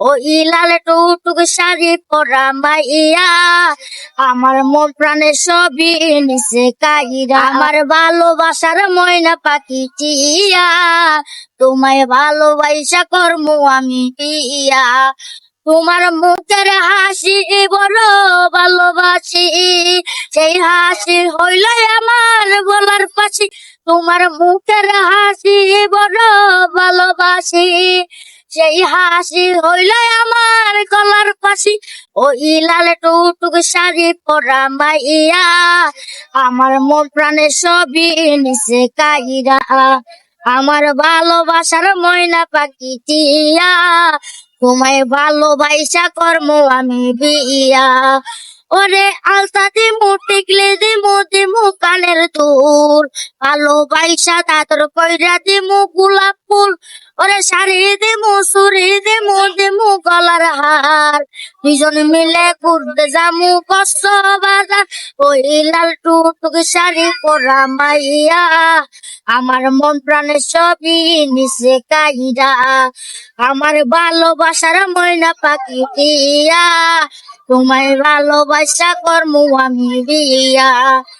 ও ইলালে টুটুক শাড়ি পরা মাইয়া আমার মন প্রাণের সবই নিচে কাইরা। আমার ভালোবাসার ময়না পাখি টিয়া। তোমায় ভালোবাসা কর্ম আমি পিয়া তোমার মুখের হাসি বড় ভালোবাসি। সেই হাসি হইল আমার গলার পাশি। তোমার মুখের হাসি বড় ভালোবাসি। সেই হাসি হইল আমার গলার পাশি ও ইলালে টুটুক শাড়ি পরা মাইয়া, আমার মন প্রাণের সবই নিচে কাইরা। আমার ভালোবাসার ময়না পাখি টিয়া, তোমায় ভালোবাসা কর্ম আমি বিয়া। ওরে আলতা দিমু, টিকলে দিমু কানের দুল ভালোবাসা তাতর কইরা দিমু গোলাপ ফুল। ওরে শাড়ি দিমু চুরি দিমু দিমু গলার হার। দুজন মিলে ঘুরতে যামু কষ্ট বাজার ওই লাল টুটুক শাড়ি পরা মাইয়া, আমার মন প্রাণের সবই নিচে কাইরা। আমার ভালোবাসার ময়না পাখি দিয়া, তোমায় ভালোবাসা কর্ম আমি দিয়া।